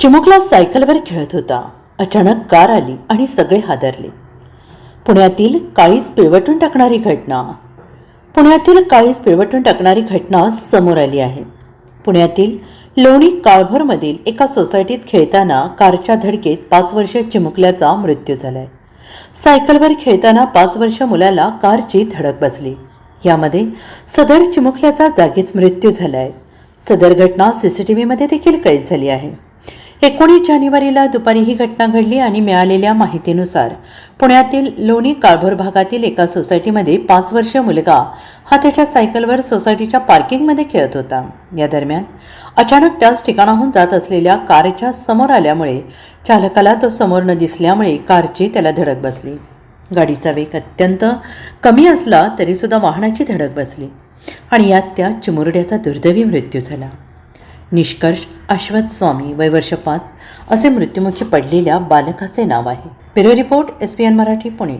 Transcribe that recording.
चिमुकला सायकलवर खेळत होता. अचानक कार आली आणि सगळे हादरले. पुण्यातील काळीच पिळवटून टाकणारी घटना. पुण्यातील काळीच पिळवटून टाकणारी घटना समोर आली आहे. पुण्यातील लोणी काळभरमधील एका सोसायटीत खेळताना कारच्या धडकेत पाच वर्ष चिमुकल्याचा मृत्यू झालाय. सायकलवर खेळताना पाच वर्ष मुलाला कारची धडक बसली. यामध्ये सदर चिमुकल्याचा जागीच मृत्यू झालाय. सदर घटना सीसीटीव्हीमध्ये देखील कैद झाली आहे. एकोणीस जानेवारीला दुपारी ही घटना घडली आणि मिळालेल्या माहितीनुसार पुण्यातील लोणी काळभोर भागातील एका सोसायटीमध्ये पाच वर्षीय मुलगा हा त्याच्या सायकलवर सोसायटीच्या पार्किंगमध्ये खेळत होता. या दरम्यान अचानक त्याच ठिकाणाहून जात असलेल्या कारच्या समोर आल्यामुळे चालकाला तो समोर न दिसल्यामुळे कारची त्याला धडक बसली. गाडीचा वेग अत्यंत कमी असला तरीसुद्धा वाहनाची धडक बसली आणि यात त्या चिमुरड्याचा दुर्दैवी मृत्यू झाला. निष्कर्ष अश्वथ स्वामी वय वर्ष पाच असे मृत्युमुखी पडलेल्या बालकाचे नाव आहे. Bureau report S P N Marathi Pune.